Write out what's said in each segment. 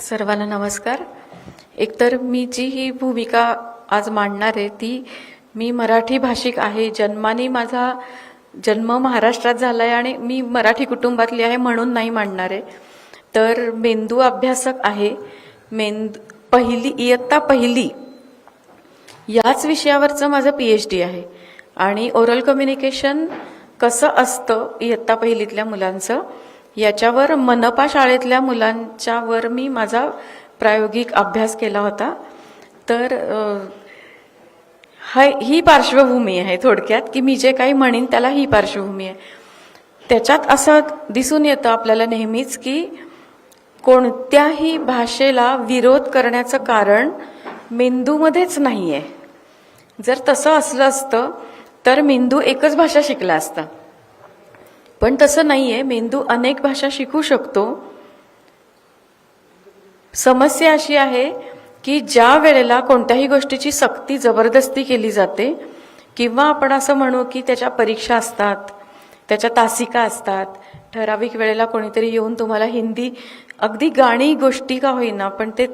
सर्वांना नमस्कार. एकतर मी जी ही भूमिका आज मांडणार आहे ती मी मराठी भाषिक आहे जन्माने माझा जन्म महाराष्ट्रात झाला आहे आणि मी मराठी कुटुंबातली आहे म्हणून नाही मांडणार आहे. तर मेंदू अभ्यासक आहे. मेंद पहिली इयत्ता पहिली याच विषयावरचं माझं पी एच डी आहे. आणि ओरल कम्युनिकेशन कसं असतं इयत्ता पहिलीतल्या मुलांचं याच्यावर मनपा शाळेतल्या मुलांच्यावर मी माझा प्रायोगिक अभ्यास केला होता. तर हा ही पार्श्वभूमी आहे थोडक्यात की मी जे काही म्हणेन त्याला ही पार्श्वभूमी आहे. त्याच्यात असं दिसून येतं आपल्याला नेहमीच की कोणत्याही भाषेला विरोध करण्याचं कारण मेंदूमध्येच नाही आहे जर तसं असलं असतं तर मेंदू एकच भाषा शिकला असता. पण तसं नाही आहे मेंदू अनेक भाषा शिकू शकतो. समस्या अशी आहे की ज्या वेळेला कोणत्याही गोष्टीची सक्ती जबरदस्ती केली जाते किंवा आपण असं म्हणू की त्याच्या परीक्षा असतात त्याच्या तासिका असतात ठराविक वेळेला कोणीतरी येऊन तुम्हाला हिंदी अगदी गाणी गोष्टी का होईना पण ते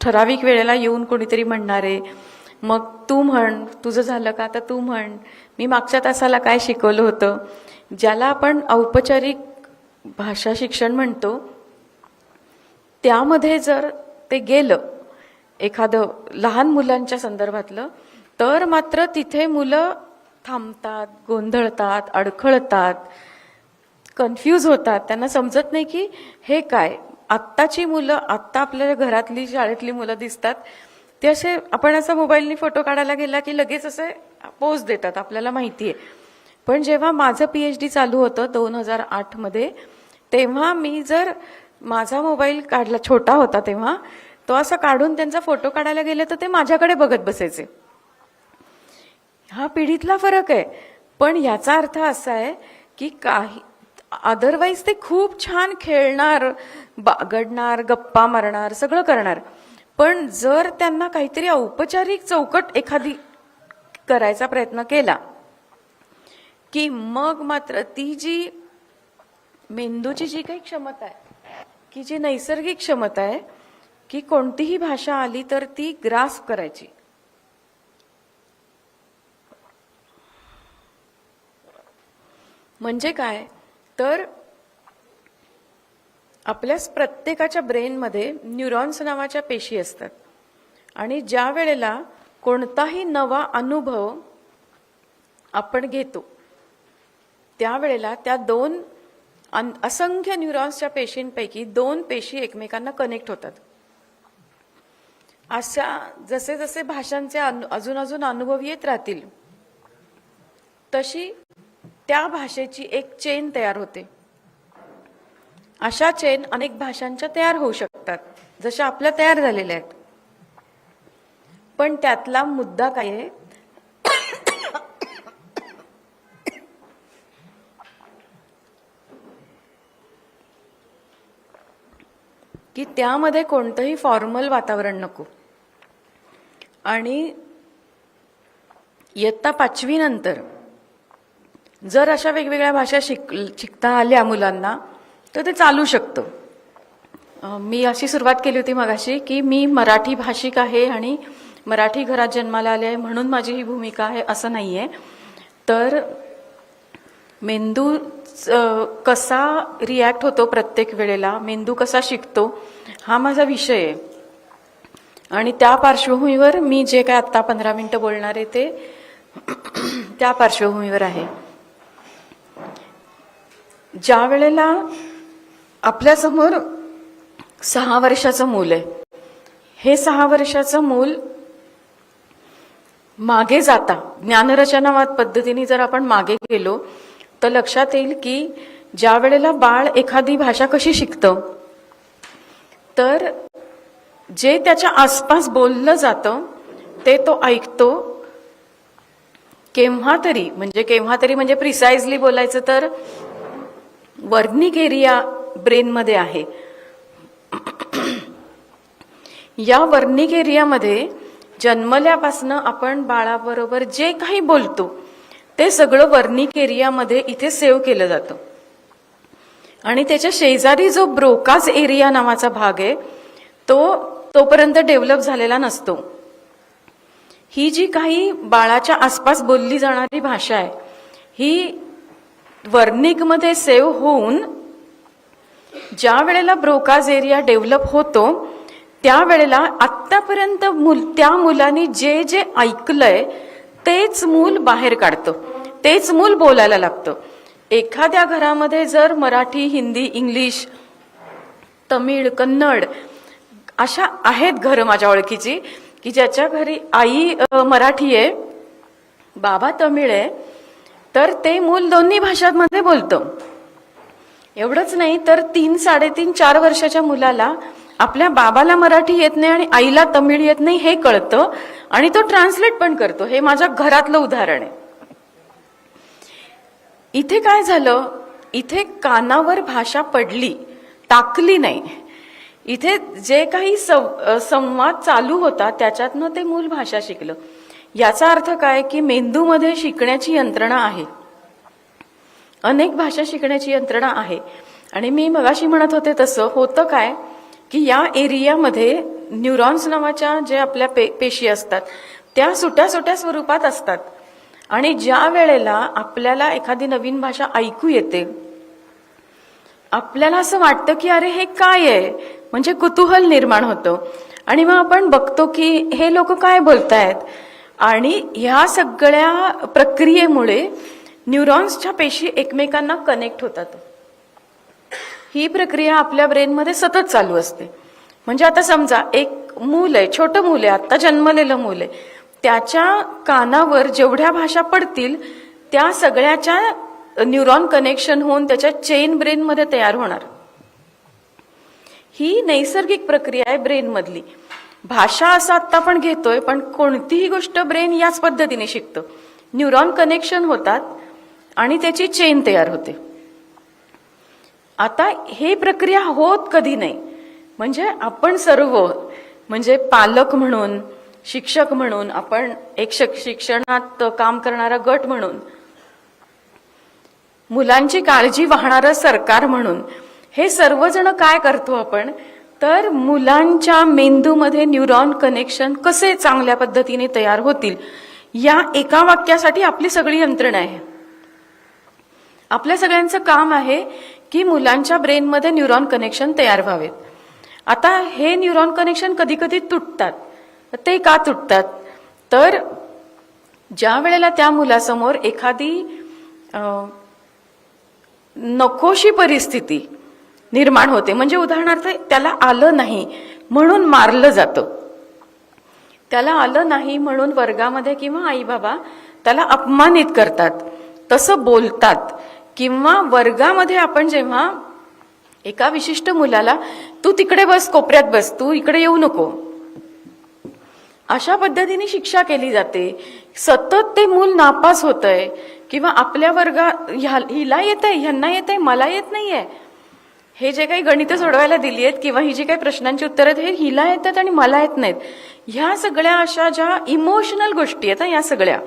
ठराविक वेळेला येऊन कोणीतरी म्हणणारे मग तू म्हण तुझं झालं का? आता तू म्हण मी मागच्या तासाला काय शिकवलं होतं? ज्याला आपण औपचारिक भाषा शिक्षण म्हणतो त्यामध्ये जर ते गेलं एखादं लहान मुलांच्या संदर्भातलं तर मात्र तिथे मुलं थांबतात गोंधळतात अडखळतात कन्फ्यूज होतात. त्यांना समजत नाही की हे काय? आत्ताची मुलं आत्ता आपल्या घरातली शाळेतली मुलं दिसतात ते असे आपण असा मोबाईलनी फोटो काढायला गेला की लगेच असे पोज देतात आपल्याला माहिती आहे पण जेव्हा माझं पी एच डी चालू होतं दोन हजार आठमध्ये तेव्हा मी जर माझा मोबाईल काढला छोटा होता तेव्हा तो असा काढून त्यांचा फोटो काढायला गेले तर ते माझ्याकडे बघत बसायचे. हा पिढीतला फरक आहे. पण याचा अर्थ असा आहे की काही अदरवाईज ते खूप छान खेळणार बागडणार गप्पा मारणार सगळं करणार. पण जर त्यांना काहीतरी औपचारिक चौकट एखादी करायचा प्रयत्न केला की मग मात्र ती जी मेंदूची जी काही क्षमता आहे की जी नैसर्गिक क्षमता आहे की कोणतीही भाषा आली तर ती ग्रास करायची. म्हणजे काय? तर आपल्याच प्रत्येकाच्या ब्रेनमध्ये न्यूरॉन्स नावाच्या पेशी असतात. आणि ज्या वेळेला कोणताही नवा अनुभव आपण घेतो त्यावेळेला त्या दोन अन- असंख्य न्यूरॉन्सच्या पेशींपैकी दोन पेशी एकमेकांना कनेक्ट होतात. अशा जसे जसे भाषांचे अनु- अजून अजून अनुभव येत राहतील तशी त्या भाषेची एक चेन तयार होते. अशा चेन अनेक भाषांच्या तयार होऊ शकतात जशा आपल्या तयार झालेल्या आहेत. पण त्यातला मुद्दा काय आहे? की त्यामध्ये कोणतंही फॉर्मल वातावरण नको. आणि इयत्ता पाचवीनंतर जर अशा वेगवेगळ्या भाषा शिक शिकता आल्या मुलांना तर ते चालू शकतं. मी अशी सुरुवात केली होती मगाशी की मी मराठी भाषिक आहे आणि मराठी घरात जन्माला आले आहे म्हणून माझी ही भूमिका आहे असं नाही आहे तर मेंदू कसा रिॲक्ट होतो प्रत्येक वेळेला मेंदू कसा शिकतो हा माझा विषय आहे. आणि त्या पार्श्वभूमीवर मी जे काय आत्ता पंधरा मिनिटं बोलणार आहे ते त्या पार्श्वभूमीवर आहे. ज्या वेळेला आपल्यासमोर सहा वर्षाचं मूल आहे हे सहा वर्षाचं मूल मागे जाता ज्ञानरचनावाद पद्धतीने जर आपण मागे गेलो तर लक्षात येईल की ज्या वेळेला बाळ एखादी भाषा कशी शिकतं तर जे त्याच्या आसपास बोललं जातं ते तो ऐकतो केव्हा तरी म्हणजे केव्हा तरी म्हणजे प्रिसाइजली बोलायचं तर वर्निक एरिया ब्रेनमध्ये आहे. या वर्निक एरियामध्ये जन्मल्यापासनं आपण बाळाबरोबर जे काही बोलतो ते सगळं वर्निक एरियामध्ये इथे सेव्ह केलं जातं. आणि त्याच्या शेजारी जो ब्रोकाज एरिया नावाचा भाग आहे तो तोपर्यंत डेव्हलप झालेला नसतो. ही जी काही बाळाच्या आसपास बोलली जाणारी भाषा आहे ही वर्निकमध्ये सेव्ह होऊन ज्या वेळेला ब्रोकाज एरिया डेव्हलप होतो त्यावेळेला आत्तापर्यंत मुल त्या मुलांनी जे जे ऐकलंय तेच मूल बाहेर काढतं. तेच मूल बोलायला लागतं. एखाद्या घरामध्ये जर मराठी हिंदी इंग्लिश तमिळ कन्नड अशा आहेत घरं माझ्या ओळखीची की ज्याच्या घरी आई मराठी आहे बाबा तमिळ आहे तर ते मूल दोन्ही भाषांमध्ये बोलतं. एवढंच नाही तर तीन साडेतीन चार वर्षाच्या मुलाला आपल्या बाबाला मराठी येत नाही आणि आईला तमिळ येत नाही हे कळतं. आणि तो ट्रान्सलेट पण करतो. हे माझ्या घरातलं उदाहरण आहे. इथे काय झालं? इथे कानावर भाषा पडली टाकली नाही. इथे जे काही संवाद चालू होता त्याच्यातनं ते मूल भाषा शिकलं. याचा अर्थ काय? की मेंदूमध्ये शिकण्याची यंत्रणा आहे. अनेक भाषा शिकण्याची यंत्रणा आहे. आणि मी मगाशी म्हणत होते तसं. होतं काय? की या एरियामध्ये न्यूरॉन्स नावाच्या जे आपल्या पे पेशी असतात त्या सुट्या सुट्या स्वरूपात असतात. आणि ज्या वेळेला आपल्याला एखादी नवीन भाषा ऐकू येते आपल्याला असं वाटतं की अरे हे काय आहे? म्हणजे कुतूहल निर्माण होतं. आणि मग आपण बघतो की हे लोक काय बोलतायत? आणि ह्या सगळ्या प्रक्रियेमुळे न्यूरॉन्सच्या पेशी एकमेकांना कनेक्ट होतात. ही प्रक्रिया आपल्या ब्रेनमध्ये सतत चालू असते. म्हणजे आता समजा एक मूल आहे छोटं मूल आहे आत्ता जन्मलेलं मूल आहे. त्याच्या कानावर जेवढ्या भाषा पडतील त्या सगळ्याच्या न्यूरॉन कनेक्शन होऊन त्याच्या चेन ब्रेनमध्ये तयार होणार. ही नैसर्गिक प्रक्रिया आहे ब्रेनमधली. भाषा असं आत्ता आपण घेतोय पण कोणतीही गोष्ट ब्रेन याच पद्धतीने शिकतं. न्यूरॉन कनेक्शन होतात आणि त्याची चेन तयार होते. आता हे प्रक्रिया होत कधी नाही. म्हणजे आपण सर्व म्हणजे पालक म्हणून शिक्षक म्हणून आपण एक शिक्षणात काम करणारा गट म्हणून मुलांची काळजी वाहणारं सरकार म्हणून हे सर्वजण काय करतो आपण? तर मुलांच्या मेंदूमध्ये न्यूरॉन कनेक्शन कसे चांगल्या पद्धतीने तयार होतील या एका वाक्यासाठी आपली सगळी यंत्रणा आहे. आपल्या सगळ्यांचं काम आहे की मुलांच्या ब्रेनमध्ये न्यूरॉन कनेक्शन तयार व्हावेत. आता हे न्यूरॉन कनेक्शन कधी कधी तुटतात. ते का तुटतात? तर ज्या वेळेला त्या मुलासमोर एखादी नकोशी परिस्थिती निर्माण होते म्हणजे उदाहरणार्थ त्याला आलं नाही म्हणून मारलं जातं. त्याला आलं नाही म्हणून वर्गामध्ये किंवा आई बाबा त्याला अपमानित करतात तसं बोलतात. किंवा वर्गामध्ये आपण जेव्हा एका विशिष्ट मुलाला तू तिकडे बस कोपऱ्यात बस तू इकडे येऊ नको. अशा पद्धतीने शिक्षा केली जाते. सतत ते मूल नापास होत आहे किंवा आपल्या वर्गात ह्या- हिला येत आहे ह्यांना येत आहे मला येत नाहीये. हे जे काही गणितं सोडवायला दिली आहेत किंवा ही जी काही प्रश्नांची उत्तरं आहेत हे हिला येतात आणि मला येत नाहीत. ह्या सगळ्या अशा ज्या इमोशनल गोष्टी आहेत या सगळ्या.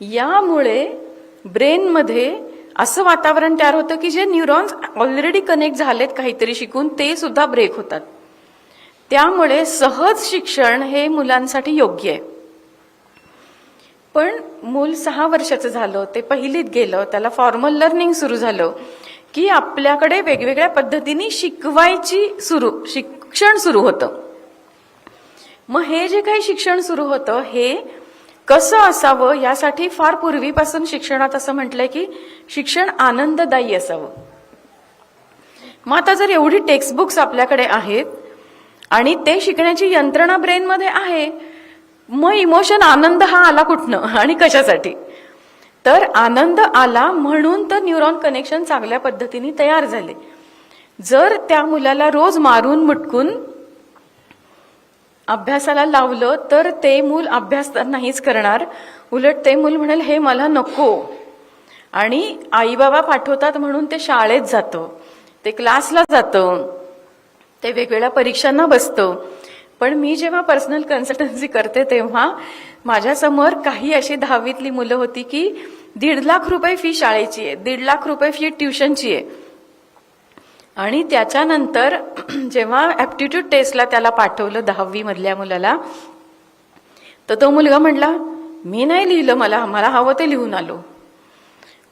यामुळे ब्रेनमध्ये असं वातावरण तयार होतं की जे न्यूरॉन्स ऑलरेडी कनेक्ट झालेत काहीतरी शिकून ते सुद्धा ब्रेक होतात. त्यामुळे सहज शिक्षण हे मुलांसाठी योग्य आहे. पण मूल सहा वर्षाचं झालं ते पहिलीत गेलं त्याला फॉर्मल लर्निंग सुरू झालं की आपल्याकडे वेगवेगळ्या पद्धतीने शिकवायची सुरू शिक्षण सुरू होतं. मग हे जे काही शिक्षण सुरू होतं हे कसं असावं यासाठी फार पूर्वीपासून शिक्षणात असं म्हटलंय की शिक्षण आनंददायी असावं. मग आता जर एवढी टेक्स्टबुक्स आपल्याकडे आहेत आणि ते शिकण्याची यंत्रणा ब्रेनमध्ये आहे मग इमोशन आनंद हा आला कुठनं आणि कशासाठी? तर आनंद आला म्हणून तर न्यूरॉन कनेक्शन चांगल्या पद्धतीने तयार झाले. जर त्या मुलाला रोज मारून मुटकून अभ्यासाला लावलं तर ते मूल अभ्यास तर नाहीच करणार. उलट ते मूल म्हणेल हे मला नको. आणि आईबाबा पाठवतात म्हणून ते शाळेत जातं. ते क्लासला जातं. ते वेगवेगळ्या परीक्षांना बसतं. पण मी जेव्हा पर्सनल कन्सल्टन्सी करते तेव्हा माझ्यासमोर काही अशी दहावीतली मुलं होती की दीड लाख रुपये फी शाळेची आहे दीड लाख रुपये फी ट्युशनची आहे. आणि त्याच्यानंतर जेव्हा ॲप्टिट्यूड टेस्टला त्याला पाठवलं दहावी मधल्या मुलाला तर तो मुलगा म्हणला मी नाही लिहिलं मला मला हवं ते लिहून आलो.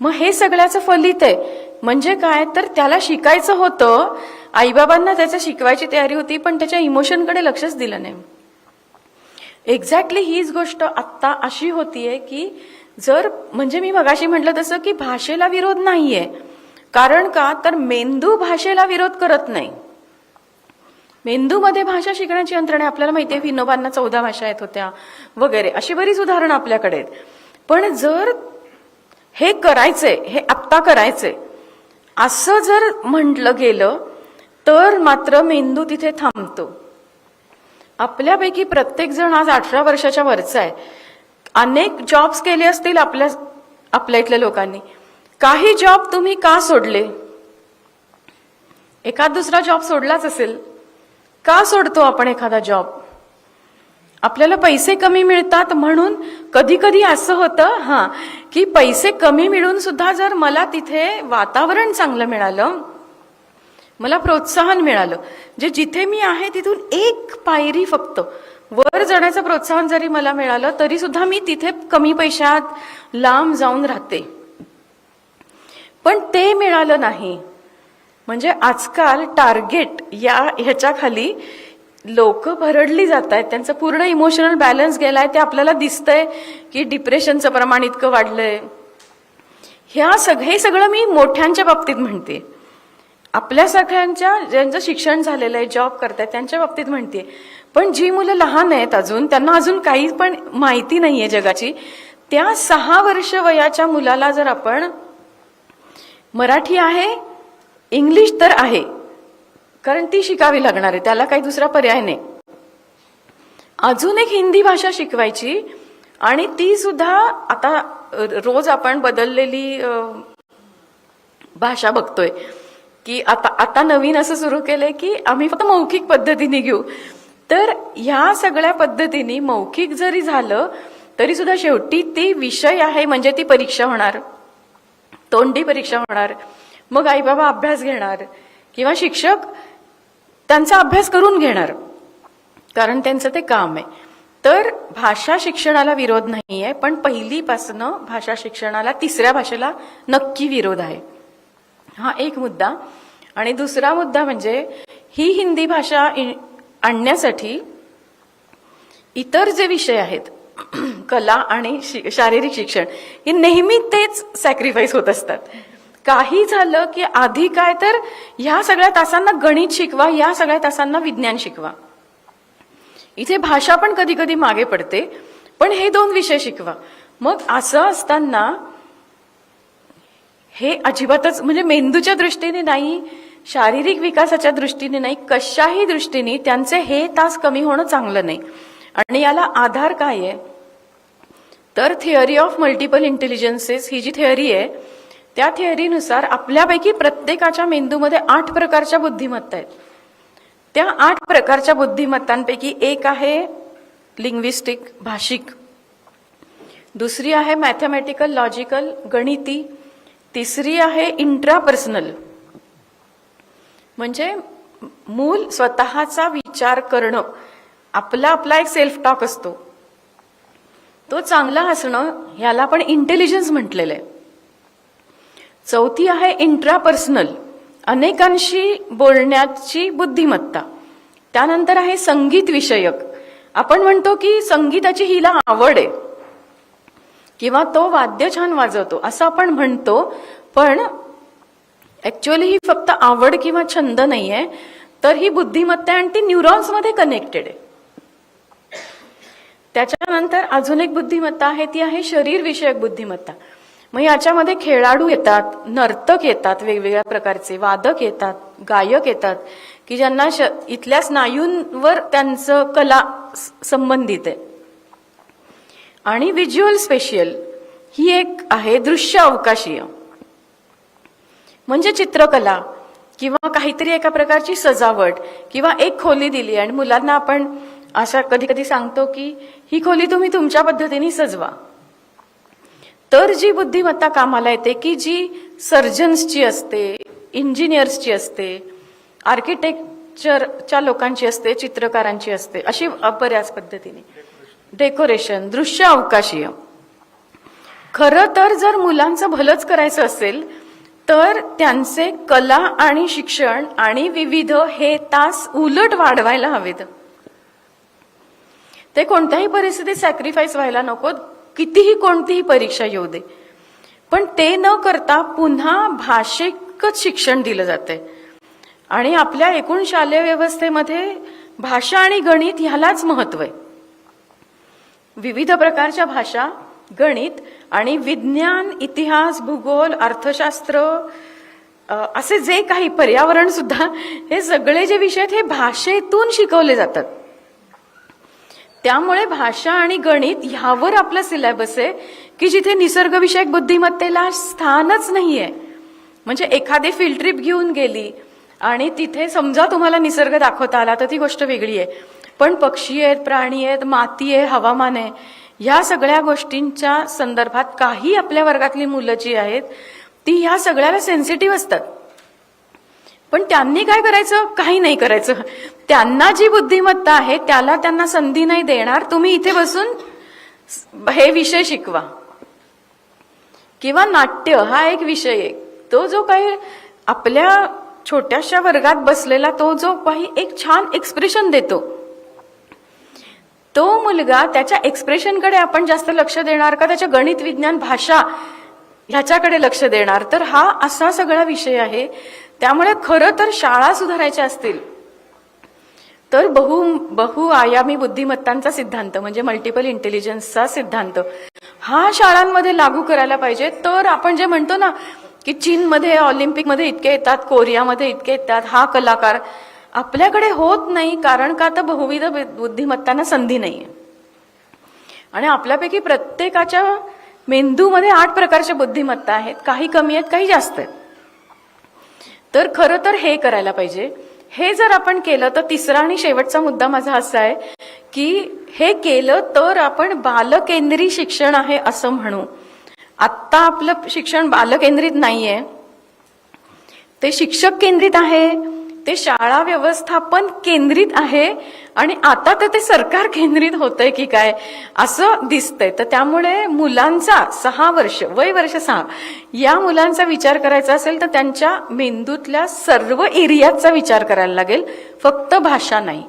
मग हे सगळ्याचं फलित आहे. म्हणजे काय? तर त्याला शिकायचं होतं. आईबाबांना त्याच्या शिकवायची तयारी होती पण त्याच्या इमोशनकडे लक्षच दिलं नाही. एक्झॅक्टली हीच गोष्ट आत्ता अशी होतीये की जर म्हणजे मी मगाशी म्हटलं तसं की भाषेला विरोध नाहीये. कारण का? तर मेंदू भाषेला विरोध करत नाही. मेंदूमध्ये भाषा शिकण्याची यंत्रणा आपल्याला माहिती आहे विनोबांना चौदा भाषा येत होत्या वगैरे अशी बरीच उदाहरणं आपल्याकडे आहेत. पण जर हे करायचंय हे आत्ता करायचंय असं जर म्हटलं गेलं तर मात्र मेंदू तिथे थांबतो. आपल्यापैकी प्रत्येक जण आज अठरा वर्षाच्या वरचा आहे. अनेक जॉब्स केले असतील आपल्या आपल्या इथल्या लोकांनी. काही जॉब तुम्ही का सोडले? एखाद दुसरा जॉब सोडलाच असेल का सोडतो आपण एखादा जॉब आपल्याला पैसे कमी मिळतात म्हणून कधी कधी असं होतं हां की पैसे कमी मिळून सुद्धा जर मला तिथे वातावरण चांगलं मिळालं मला प्रोत्साहन मिळालं जे जिथे मी आहे तिथून एक पायरी फक्त वर जाण्याचं प्रोत्साहन जरी मला मिळालं तरी सुद्धा मी तिथे कमी पैशात लांब जाऊन राहते. पण ते मिळालं नाही. म्हणजे आजकाल टार्गेट या ह्याच्या खाली लोक भरडली जात आहेत त्यांचं पूर्ण इमोशनल बॅलन्स गेलाय ते आपल्याला दिसतंय की डिप्रेशनचं प्रमाण इतकं वाढलंय. ह्या सग हे सगळं मी मोठ्यांच्या बाबतीत म्हणते. आपल्या सगळ्यांच्या ज्यांचं शिक्षण झालेलं आहे जॉब करतायत त्यांच्या बाबतीत म्हणते. पण जी मुलं लहान आहेत अजून त्यांना अजून काही पण माहिती नाहीये जगाची त्या सहा वर्ष वयाच्या मुलाला जर आपण मराठी आहे इंग्लिश तर आहे. कारण ती शिकावी लागणार आहे त्याला काही दुसरा पर्याय नाही. अजून एक हिंदी भाषा शिकवायची आणि ती सुद्धा आता रोज आपण बदललेली भाषा बघतोय. की आता आता नवीन असं सुरू केलंय की आम्ही फक्त मौखिक पद्धतीने घेऊ. तर ह्या सगळ्या पद्धतीने मौखिक जरी झालं तरी सुद्धा शेवटी ती विषय आहे म्हणजे ती परीक्षा होणार. तोंडी परीक्षा होणार मग आईबाबा अभ्यास घेणार किंवा शिक्षक त्यांचा अभ्यास करून घेणार कारण त्यांचं ते काम आहे. तर भाषा शिक्षणाला विरोध नाही आहे पण पहिलीपासनं भाषा शिक्षणाला तिसऱ्या भाषेला नक्की विरोध आहे. हा एक मुद्दा. आणि दुसरा मुद्दा म्हणजे ही हिंदी भाषा आणण्यासाठी इतर जे विषय आहेत कला आणि शि- शारीरिक शिक्षण हे नेहमी तेच सॅक्रिफाईस होत असतात. काही झालं की आधी काय तर ह्या सगळ्या तासांना गणित शिकवा या सगळ्या तासांना विज्ञान शिकवा. इथे भाषा पण कधी कधी मागे पडते पण हे दोन विषय शिकवा. मग असं असताना हे अजिबातच म्हणजे मेंदूच्या दृष्टीने नाही शारीरिक विकासाच्या दृष्टीने नाही कशाही दृष्टीने त्यांचे हे तास कमी होणं चांगलं नाही. आणि याला आधार काय आहे? तर थिअरी ऑफ मल्टिपल इंटेलिजन्सेस ही जी थिअरी आहे त्या थिअरीनुसार आपल्यापैकी प्रत्येकाच्या मेंदूमध्ये आठ प्रकारच्या बुद्धिमत्ता आहेत. त्या आठ प्रकारच्या बुद्धिमत्तांपैकी एक आहे लिंग्विस्टिक भाषिक. दुसरी आहे मॅथमॅटिकल लॉजिकल गणिती. तिसरी आहे इंट्रापर्सनल म्हणजे मूल स्वतःचा विचार करणं. आपला आपला एक सेल्फ टॉक असतो. तो चांगला असणं ह्याला आपण इंटेलिजन्स म्हटलेलं आहे. चौथी आहे इंट्रापर्सनल अनेकांशी बोलण्याची बुद्धिमत्ता. त्यानंतर आहे संगीत विषयक. आपण म्हणतो की संगीताची हिला आवड आहे. किंवा तो वाद्य छान वाजवतो असं आपण म्हणतो पण ऍक्च्युअली ही फक्त आवड किंवा छंद नाहीये तर ही बुद्धिमत्ता आणि ती न्यूरॉन्समध्ये कनेक्टेड आहे. त्याच्यानंतर अजून एक बुद्धिमत्ता आहे ती आहे शरीरविषयक बुद्धिमत्ता. मग याच्यामध्ये खेळाडू येतात नर्तक येतात वेगवेगळ्या प्रकारचे वादक येतात गायक येतात की ज्यांना श इथल्या स्नायूंवर त्यांचं कला संबंधित आहे. आणि व्हिज्युअल स्पेशियल ही एक आहे दृश्य अवकाशीय. म्हणजे चित्रकला किंवा काहीतरी एका प्रकारची सजावट किंवा एक खोली दिली आणि मुलांना आपण अशा कधी कधी सांगतो की ही खोली तुम्ही तुमच्या पद्धतीने सजवा. तर जी बुद्धिमत्ता कामाला येते की जी सर्जन्सची असते इंजिनियर्सची असते आर्किटेक्चरच्या लोकांची असते चित्रकारांची असते अशी बऱ्याच पद्धतीने. डेकोरेशन दृश्य अवकाशीय. खरं तर जर मुलांचं भलंच करायचं असेल तर त्यांचे कला आणि शिक्षण आणि विविध हे तास उलट वाढवायला हवेत. ते कोणत्याही परिस्थितीत सॅक्रिफाईस व्हायला नको. कितीही कोणतीही परीक्षा येऊ दे. पण ते न करता पुन्हा भाषिकच शिक्षण दिलं जाते आणि आपल्या एकूण शालेय व्यवस्थेमध्ये भाषा आणि गणित ह्यालाच महत्त्व आहे. विविध प्रकारच्या भाषा गणित आणि विज्ञान इतिहास भूगोल अर्थशास्त्र असे जे काही पर्यावरण सुद्धा हे सगळे जे विषय आहेत हे भाषेतून शिकवले जातात. त्यामुळे भाषा आणि गणित ह्यावर आपला सिलेबस आहे की जिथे निसर्गविषयक बुद्धिमत्तेला स्थानच नाही आहे म्हणजे एखादी फील्ड ट्रिप घेऊन गेली आणि तिथे समजा तुम्हाला निसर्ग दाखवता आला तर ती गोष्ट वेगळी आहे. पण पक्षी आहेत प्राणी आहेत माती आहे हवामान आहे ह्या सगळ्या गोष्टींच्या संदर्भात काही आपल्या वर्गातली मुलं जी आहेत ती ह्या सगळ्याला सेन्सिटिव्ह असतात. पण त्यांनी काय करायचं? काही नाही करायचं. त्यांना जी बुद्धिमत्ता आहे त्याला त्यांना संधी नाही देणार. तुम्ही इथे बसून हे विषय शिकवा. किंवा नाट्य हा एक विषय आहे. तो जो काही आपल्या छोट्याशा वर्गात बसलेला तो जो काही एक छान एक्सप्रेशन देतो. तो मुलगा त्याच्या एक्सप्रेशनकडे आपण जास्त लक्ष देणार का? त्याच्या गणित विज्ञान भाषा ह्याच्याकडे लक्ष देणार. तर हा असा सगळा विषय आहे. त्यामुळे खरं तर शाळा सुधारायच्या असतील. तर बहु बहुआयामी बुद्धिमत्तांचा सिद्धांत म्हणजे मल्टिपल इंटेलिजन्सचा सिद्धांत हा शाळांमध्ये लागू करायला पाहिजे. तर आपण जे म्हणतो ना की चीनमध्ये ऑलिम्पिकमध्ये इतके येतात कोरियामध्ये इतके येतात हा कलाकार आपल्याकडे होत नाही कारण का तर बहुविध बुद्धिमत्तांना संधी नाही आणि आपल्यापैकी प्रत्येकाच्या मेंदूमध्ये आठ प्रकारच्या बुद्धिमत्ता आहेत. काही कमी आहेत काही जास्त आहेत. तर खरं तर हे करायला पाहिजे. हे जर आपण केलं तर तिसरा आणि शेवटचा मुद्दा माझा असा आहे की हे केलं तर आपण बालकेंद्री शिक्षण आहे असं म्हणू. आत्ता आपलं शिक्षण बालकेंद्रित नाही आहे ते शिक्षक केंद्रित आहे. ते शाळा व्यवस्थापन केंद्रित आहे आणि आता तर ते सरकार केंद्रित होतंय की काय असं दिसतंय. तर त्यामुळे मुलांचा सहा वर्ष वय वर्ष सहा या मुलांचा विचार करायचा असेल तर त्यांच्या मेंदूतल्या सर्व एरियाचा विचार करायला लागेल. फक्त भाषा नाही.